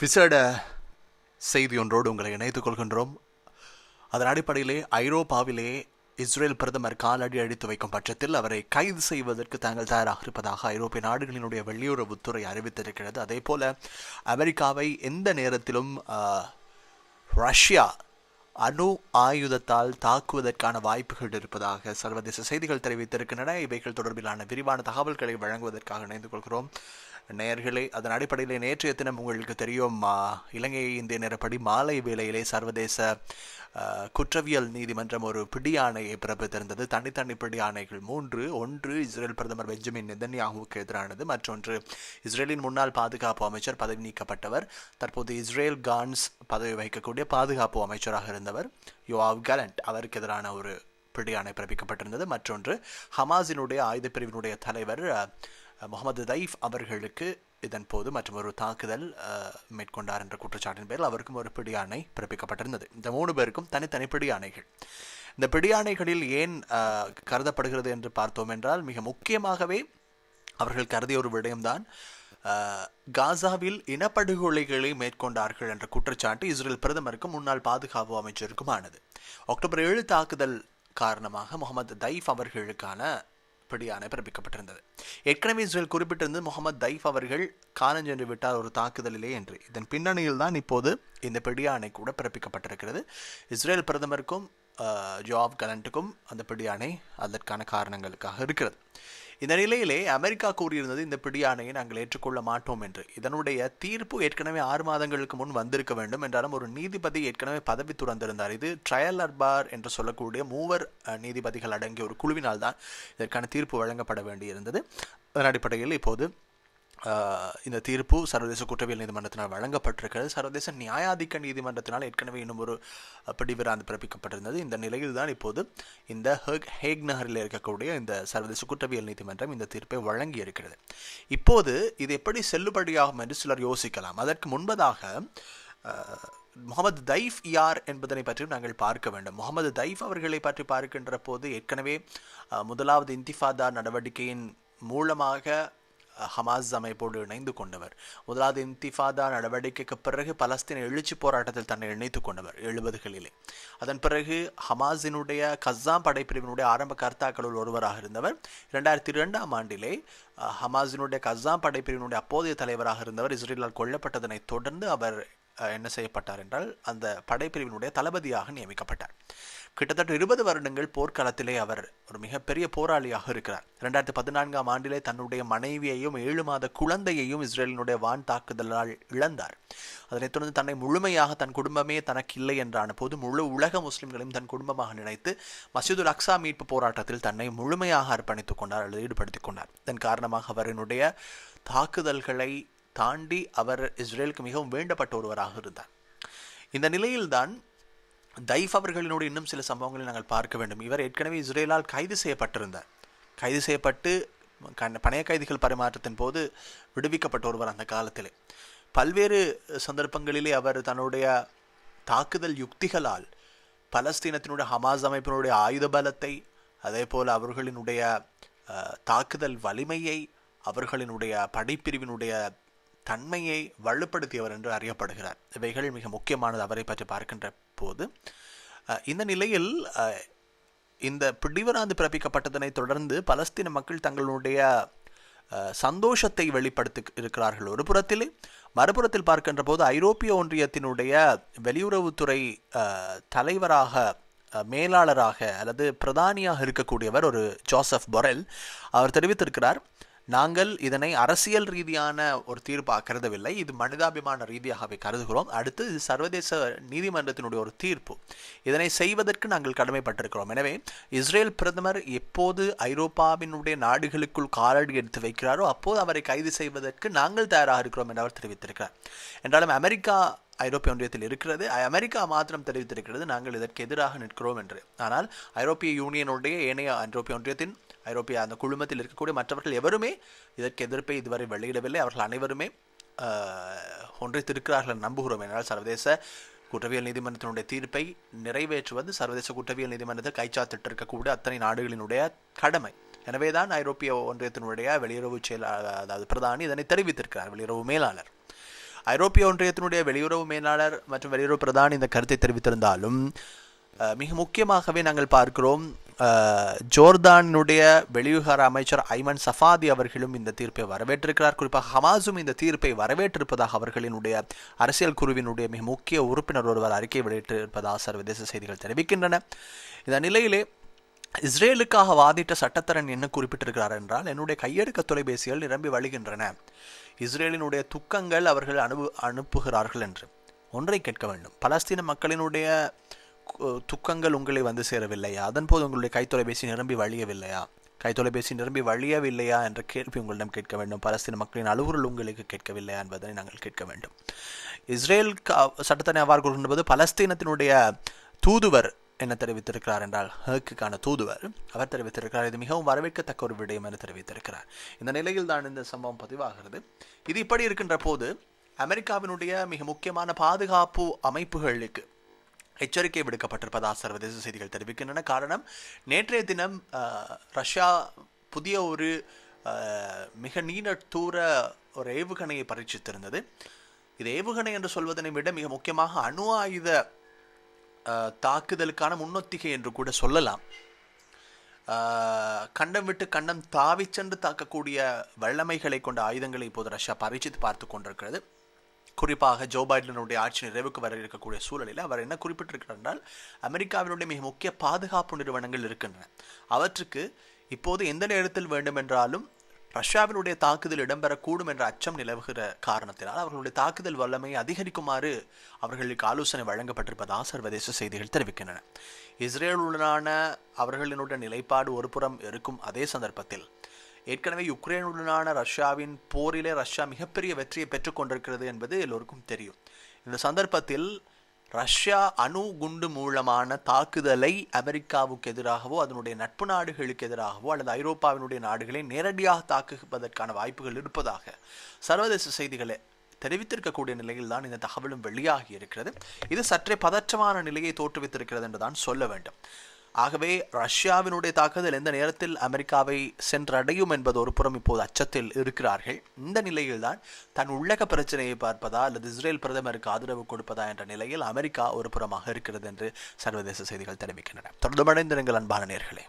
விசேட செய்தி ஒன்றோடு உங்களை இணைத்துக் கொள்கின்றோம். அதன் அடிப்படையிலே ஐரோப்பாவிலே இஸ்ரேல் பிரதமர் காலடி அடித்து வைக்கும் பட்சத்தில் அவரை கைது செய்வதற்கு தாங்கள் தயாராக இருப்பதாக ஐரோப்பிய நாடுகளினுடைய வெளியுறவுத்துறை அறிவித்திருக்கிறது. அதே போல அமெரிக்காவை எந்த நேரத்திலும் ரஷ்யா அணு ஆயுதத்தால் தாக்குவதற்கான வாய்ப்புகள் இருப்பதாக சர்வதேச செய்திகள் தெரிவித்திருக்கின்றன. இவைகள் தொடர்பிலான விரிவான தகவல்களை வழங்குவதற்காக இணைந்து கொள்கிறோம். நேயர்களே அதன் அடிப்படையிலே நேற்றைய தினம் உங்களுக்கு தெரியும் இலங்கை இந்திய நேரப்படி மாலை வேளையிலே சர்வதேச குற்றவியல் நீதிமன்றம் ஒரு பிடியாணையை பிறப்பித்திருந்தது. தனித்தனி பிடியாணைகள் மூன்று ஒன்று இஸ்ரேல் பிரதமர் பெஞ்சமின் நெதன்யாகுவுக்கு எதிரானது மற்றொன்று இஸ்ரேலின் முன்னாள் பாதுகாப்பு அமைச்சர் பதவி நீக்கப்பட்டவர் தற்போது இஸ்ரேல் கான்ஸ் பதவி வகிக்கக்கூடிய பாதுகாப்பு அமைச்சராக இருந்தவர் யோவாவ் கலண்ட். அவருக்கு எதிரான ஒரு பிடியாணை பிறப்பிக்கப்பட்டிருந்தது. மற்றொன்று ஹமாஸினுடைய ஆயுத பிரிவினுடைய தலைவர் முகமது தைஃப் அவர்களுக்கு இதன் போது மற்றும் ஒரு தாக்குதல் மேற்கொண்டார் என்ற குற்றச்சாட்டின் பேரில் அவருக்கும் ஒரு பிடியாணை பிறப்பிக்கப்பட்டிருந்தது. இந்த மூணு பேருக்கும் தனித்தனி பிடியாணைகள். இந்த பிடியாணைகளில் ஏன் கருதப்படுகிறது என்று பார்த்தோம் என்றால் மிக முக்கியமாகவே அவர்கள் கருதிய ஒரு விடயம்தான் காசாவில் இனப்படுகொலைகளை மேற்கொண்டார்கள் என்ற குற்றச்சாட்டு இஸ்ரேல் பிரதமருக்கும் முன்னாள் பாதுகாப்பு அமைச்சருக்கும் ஆனது அக்டோபர் ஏழு தாக்குதல் காரணமாக முகமது தைஃப் அவர்களுக்கான பிடியாணை பிறப்பிக்கப்பட்டிருந்தது. ஏற்கனவே இஸ்ரேல் குறிப்பிட்டிருந்தது முகமது தைஃப் அவர்கள் காலஞ்சென்று விட்டார் ஒரு தாக்குதலிலே என்று. இதன் பின்னணியில் தான் இப்போது இந்த பிடியாணை கூட பிறப்பிக்கப்பட்டிருக்கிறது. இஸ்ரேல் பிரதமருக்கும் ஜாப் கலண்ட்டுக்கும் அந்த பிடியாணை அதற்கான காரணங்களுக்காக இருக்கிறது. இந்த நிலையிலே அமெரிக்கா கூறியிருந்தது இந்த பிடியாணையை நாங்கள் ஏற்றுக்கொள்ள மாட்டோம் என்று. இதனுடைய தீர்ப்பு ஏற்கனவே ஆறு மாதங்களுக்கு முன் வந்திருக்க வேண்டும் என்றாலும் ஒரு நீதிபதி ஏற்கனவே பதவி துறந்திருந்தார். இது ட்ரையல் அர்பார் என்று சொல்லக்கூடிய மூவர் நீதிபதிகள் அடங்கிய ஒரு குழுவினால் தான் இதற்கான தீர்ப்பு வழங்கப்பட வேண்டியிருந்தது. அதன் அடிப்படையில் இப்போது இந்த தீர்ப்பு சர்வதேச குற்றவியல் நீதிமன்றத்தினால் வழங்கப்பட்டிருக்கிறது. சர்வதேச நியாயாதிக்க நீதிமன்றத்தினால் ஏற்கனவே இன்னும் ஒரு பிடிவிராந்து பிறப்பிக்கப்பட்டிருந்தது. இந்த நிலையில் தான் இப்போது இந்த ஹேக் ஹேக் நகரில் இருக்கக்கூடிய இந்த சர்வதேச குற்றவியல் நீதிமன்றம் இந்த தீர்ப்பை வழங்கி இருக்கிறது இப்போது இது எப்படி செல்லுபடியாகும் என்று சிலர் யோசிக்கலாம். அதற்கு முன்பதாக முகமது தைஃப் யார் என்பதனை பற்றி நாங்கள் பார்க்க வேண்டும். முகமது தைஃப் அவர்களை பற்றி பார்க்கின்ற போது ஏற்கனவே முதலாவது இந்திஃபாதா நடவடிக்கையின் மூலமாக ஹமாஸ் அமைப்போடு இணைந்து கொண்டவர். முதலாவது இன்திஃபாதா நடவடிக்கைக்கு பிறகு பலஸ்தீன எழுச்சி போராட்டத்தில் தன்னை இணைத்துக் கொண்டவர் எழுபதுகளிலே. அதன் பிறகு ஹமாஸினுடைய கஸ்ஸாம் படைப்பிரிவினுடைய ஆரம்ப கர்த்தாக்களுள் ஒருவராக இருந்தவர். இரண்டாயிரத்தி இரண்டாம் ஆண்டிலே ஹமாஸினுடைய கஸ்ஸாம் படைப்பிரிவினுடைய அப்போதைய தலைவராக இருந்தவர். இஸ்ரேலால் கொல்லப்பட்டதனைத் தொடர்ந்து அவர் என்ன செய்யப்பட்டார் என்றால் அந்த படைப்பிரிவினுடைய தளபதியாக நியமிக்கப்பட்டார். கிட்டத்தட்ட இருபது வருடங்கள் போர்க்களத்திலே அவர் ஒரு மிகப்பெரிய போராளியாக இருக்கிறார். இரண்டாயிரத்தி பதினான்காம் ஆண்டிலே தன்னுடைய மனைவியையும் ஏழு மாத குழந்தையையும் இஸ்ரேலினுடைய வான் தாக்குதலால் இழந்தார். அதனைத் தொடர்ந்து தன்னை முழுமையாக தன் குடும்பமே தனக்கு இல்லை என்றான போது முழு உலக முஸ்லிம்களையும் தன் குடும்பமாக நினைத்து மசூதுல் அக்ஸா மீட்பு போராட்டத்தில் தன்னை முழுமையாக அர்ப்பணித்துக் கொண்டார் அல்லது ஈடுபடுத்திக் கொண்டார். இதன் காரணமாக அவரினுடைய தாக்குதல்களை தாண்டி அவர் இஸ்ரேலுக்கு மிகவும் வேண்டப்பட்ட ஒருவராக இருந்தார். இந்த நிலையில்தான் தைஃப் அவர்களினுடைய இன்னும் சில சம்பவங்களை நாங்கள் பார்க்க வேண்டும். இவர் ஏற்கனவே இஸ்ரேலால் கைது செய்யப்பட்டிருந்தார். கைது செய்யப்பட்டு கண்- பணைய கைதிகள் பரிமாற்றத்தின் போது விடுவிக்கப்பட்ட ஒருவர் அந்த காலத்திலே. பல்வேறு சந்தர்ப்பங்களிலே அவர் தன்னுடைய தாக்குதல் யுக்திகளால் பலஸ்தீனத்தினுடைய ஹமாஸ் அமைப்பினுடைய ஆயுத பலத்தை அதே போல் அவர்களினுடைய தாக்குதல் வலிமையை அவர்களினுடைய படைப்பிரிவினுடைய தன்மையை வலுப்படுத்தியவர் என்று அறியப்படுகிறார். இவைகள் மிக முக்கியமானது அவரை பற்றி பார்க்கின்ற இப்போது இந்த நிலையில் இந்த பிடிவராந்து பிறப்பிக்கப்பட்டதனை தொடர்ந்து பலஸ்தீன மக்கள் தங்களுடைய சந்தோஷத்தை வெளிப்படுத்தி இருக்கிறார்கள். ஒரு புறத்திலே மறுபுறத்தில் பார்க்கின்ற போது ஐரோப்பிய ஒன்றியத்தினுடைய வெளியுறவுத்துறை தலைவராக மேலாளராக அல்லது பிரதானியாக இருக்கக்கூடியவர் ஒரு ஜோசப் பொரெல் அவர் தெரிவித்திருக்கிறார் நாங்கள் இதனை அரசியல் ரீதியான ஒரு தீர்ப்பாக கருதவில்லை இது மனிதாபிமான ரீதியாகவே கருதுகிறோம். அடுத்து இது சர்வதேச நீதிமன்றத்தினுடைய ஒரு தீர்ப்பு. இதனை செய்வதற்கு நாங்கள் கடமைப்பட்டிருக்கிறோம். எனவே இஸ்ரேல் பிரதமர் எப்போது ஐரோப்பாவினுடைய நாடுகளுக்குள் காலடி எடுத்து வைக்கிறாரோ அப்போது அவரை கைது செய்வதற்கு நாங்கள் தயாராக இருக்கிறோம் என்று அவர் தெரிவித்திருக்கிறார். என்றாலும் அமெரிக்கா ஐரோப்பிய ஒன்றியத்தில் இருக்கிறது. அமெரிக்கா மாத்திரம் தெரிவித்திருக்கிறது. நாங்கள் இதற்கு எதிராக நிற்கிறோம் என்று. ஆனால் ஐரோப்பிய யூனியனுடைய ஏனைய ஐரோப்பிய ஒன்றியத்தின் ஐரோப்பிய அந்த குழுமத்தில் இருக்கக்கூடிய மற்றவர்கள் எவருமே இதற்கு எதிர்ப்பை இதுவரை வெளியிடவில்லை. அவர்கள் அனைவருமே ஆஹ், ஒன்றித்திருக்கிறார்கள் நம்புகிறோம். என்றால் சர்வதேச குற்றவியல் நீதிமன்றத்தினுடைய தீர்ப்பை நிறைவேற்றுவது சர்வதேச குற்றவியல் நீதிமன்றத்தை கைச்சாத்திட்டு இருக்கக்கூடிய அத்தனை நாடுகளினுடைய கடமை. எனவே தான் ஐரோப்பிய ஒன்றியத்தினுடைய வெளியுறவு செயலாளர் அதாவது பிரதானி இதனை தெரிவித்திருக்கிறார் வெளியுறவு மேலாளர். ஐரோப்பிய ஒன்றியத்தினுடைய வெளியுறவு மேலாளர் மற்றும் வெளியுறவு பிரதானி இந்த கருத்தை தெரிவித்திருந்தாலும் மிக முக்கியமாகவே நாங்கள் பார்க்கிறோம். ஜோர்தானுடைய வெளிவிவகார அமைச்சர் ஐமன் சஃபாதி அவர்களும் இந்த தீர்ப்பை வரவேற்றிருக்கிறார். குறிப்பாக ஹமாஸும் இந்த தீர்ப்பை வரவேற்றிருப்பதாக அவர்களினுடைய அரசியல் குழுவினுடைய மிக முக்கிய உறுப்பினர் ஒருவர் அறிக்கை வெளியிட்டிருப்பதாக சர்வதேச செய்திகள் தெரிவிக்கின்றன. இந்த நிலையிலே இஸ்ரேலுக்காக வாதிட்ட சட்டத்தரன் என்ன குறிப்பிட்டிருக்கிறார் என்றால் என்னுடைய கையெடுக்க தொலைபேசிகள் நிரம்பி வழிகின்றன. இஸ்ரேலினுடைய துக்கங்கள் அவர்கள் அனுபு அனுப்புகிறார்கள் என்று. ஒன்றை கேட்க வேண்டும். பலஸ்தீன மக்களினுடைய துக்கங்கள் உங்களை வந்து சேரவில்லையா? அதன் போது உங்களுடைய கைத்தொலைபேசி நிரம்பி வழியவில்லையா? கைத்தொலைபேசி நிரம்பி வழியவில்லையா என்ற கேள்வி உங்களிடம் கேட்க வேண்டும். பலஸ்தீன மக்களின் அலுவல் உங்களுக்கு கேட்கவில்லையா என்பதை நாங்கள் கேட்க வேண்டும். இஸ்ரேல் சட்டத்தனை அவ்வாறு என்பது பலஸ்தீனத்தினுடைய தூதுவர் என்ன தெரிவித்திருக்கிறார் என்றால் ஹேக்குக்கான தூதுவர். அவர் தெரிவித்திருக்கிறார். இது மிகவும் வரவேற்கத்தக்க ஒரு விடயம் என தெரிவித்திருக்கிறார். இந்த நிலையில் தான் இந்த சம்பவம் பதிவாகிறது. இது இப்படி இருக்கின்ற போது அமெரிக்காவினுடைய மிக முக்கியமான பாதுகாப்பு அமைப்புகளுக்கு எச்சரிக்கை விடுக்கப்பட்டிருப்பதாக சர்வதேச செய்திகள் தெரிவிக்கின்றன. காரணம் நேற்றைய தினம் ரஷ்யா புதிய ஒரு மிக நீண்ட தூர ஒரு ஏவுகணையை பரீட்சித்திருந்தது. இது ஏவுகணை என்று சொல்வதனை விட மிக முக்கியமாக அணு ஆயுத தாக்குதலுக்கான முன்னொத்திகை என்று கூட சொல்லலாம். கண்டம் விட்டு கண்டம் தாவி சென்று தாக்கக்கூடிய வல்லமைகளை கொண்ட ஆயுதங்களை இப்போது ரஷ்யா பரீட்சித்து பார்த்து கொண்டிருக்கிறது. குறிப்பாக ஜோ பைடனுடைய ஆட்சி நிறைவுக்கு வர இருக்கக்கூடிய சூழலில் அவர் என்ன குறிப்பிட்டிருக்கிறார் என்றால் அமெரிக்காவினுடைய மிக முக்கிய பாதுகாப்பு நிறுவனங்கள் இருக்கின்றன. அவற்றுக்கு இப்போது எந்த நேரத்தில் வேண்டுமென்றாலும் ரஷ்யாவினுடைய தாக்குதல் இடம்பெறக்கூடும் என்ற அச்சம் நிலவுகிற காரணத்தினால் அவர்களுடைய தாக்குதல் வல்லமையை அதிகரிக்குமாறு அவர்களுக்கு ஆலோசனை வழங்கப்பட்டிருப்பதாக சர்வதேச செய்திகள் தெரிவிக்கின்றன. இஸ்ரேலுடனான அவர்களினுடைய நிலைப்பாடு ஒருபுறம் இருக்கும் அதே சந்தர்ப்பத்தில் ஏற்கனவே யுக்ரைனுடனான ரஷ்யாவின் போரிலே ரஷ்யா மிகப்பெரிய வெற்றியை பெற்றுக்கொண்டிருக்கிறது என்பது எல்லோருக்கும் தெரியும். இந்த சந்தர்ப்பத்தில் ரஷ்யா அணு குண்டு மூலமான தாக்குதலை அமெரிக்காவுக்கு எதிராகவோ அதனுடைய நட்பு நாடுகளுக்கு எதிராகவோ அல்லது ஐரோப்பாவினுடைய நாடுகளை நேரடியாக தாக்குவதற்கான வாய்ப்புகள் இருப்பதாக சர்வதேச செய்திகளை தெரிவித்திருக்கக்கூடிய நிலையில் தான் இந்த தகவலும் வெளியாகி இருக்கிறது. இது சற்றே பதற்றமான நிலையை தோற்றுவித்திருக்கிறது என்று தான் சொல்ல வேண்டும். ஆகவே ரஷ்யாவினுடைய தாக்குதல் எந்த நேரத்தில் அமெரிக்காவை சென்றடையும் என்பது ஒரு புறம் இப்போது அச்சத்தில் இருக்கிறார்கள். இந்த நிலையில்தான் தன் உள்ளக பிரச்சனையை பார்ப்பதா அல்லது இஸ்ரேல் பிரதமருக்கு ஆதரவு கொடுப்பதா என்ற நிலையில் அமெரிக்கா ஒரு புறமாக இருக்கிறது என்று சர்வதேச செய்திகள் தெரிவிக்கின்றன. தொடர்படைந்திருங்கள் அன்பான நேர்களே.